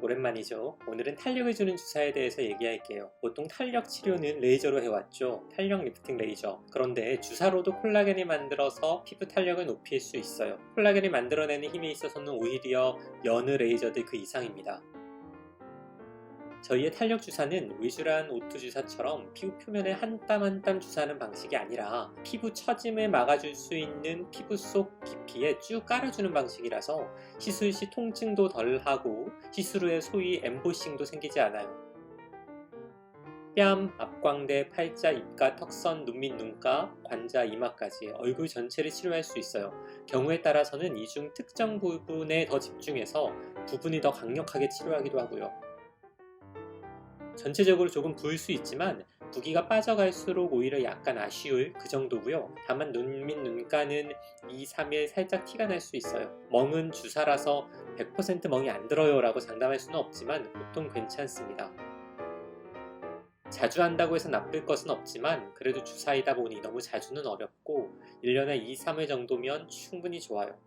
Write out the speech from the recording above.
오랜만이죠. 오늘은 탄력을 주는 주사에 대해서 얘기할게요. 보통 탄력 치료는 레이저로 해왔죠. 탄력 리프팅 레이저. 그런데 주사로도 콜라겐을 만들어서 피부 탄력을 높일 수 있어요. 콜라겐을 만들어내는 힘에 있어서는 오히려 여느 레이저들 그 이상입니다. 저희의 탄력 주사는 위주란 오투 주사처럼 피부 표면에 한 땀 한 땀 주사하는 방식이 아니라 피부 처짐을 막아줄 수 있는 피부 속 깊이에 쭉 깔아주는 방식이라서 시술 시 통증도 덜하고 시술 후에 소위 엠보싱도 생기지 않아요. 뺨, 앞광대, 팔자, 입가, 턱선, 눈밑 눈가, 관자, 이마까지 얼굴 전체를 치료할 수 있어요. 경우에 따라서는 이중 특정 부분에 더 집중해서 부분이 더 강력하게 치료하기도 하고요. 전체적으로 조금 부을 수 있지만 부기가 빠져갈수록 오히려 약간 아쉬울 그 정도고요. 다만 눈밑 눈가는 2, 3일 살짝 티가 날 수 있어요. 멍은 주사라서 100% 멍이 안 들어요 라고 장담할 수는 없지만 보통 괜찮습니다. 자주 한다고 해서 나쁠 것은 없지만 그래도 주사이다 보니 너무 자주는 어렵고 1년에 2, 3회 정도면 충분히 좋아요.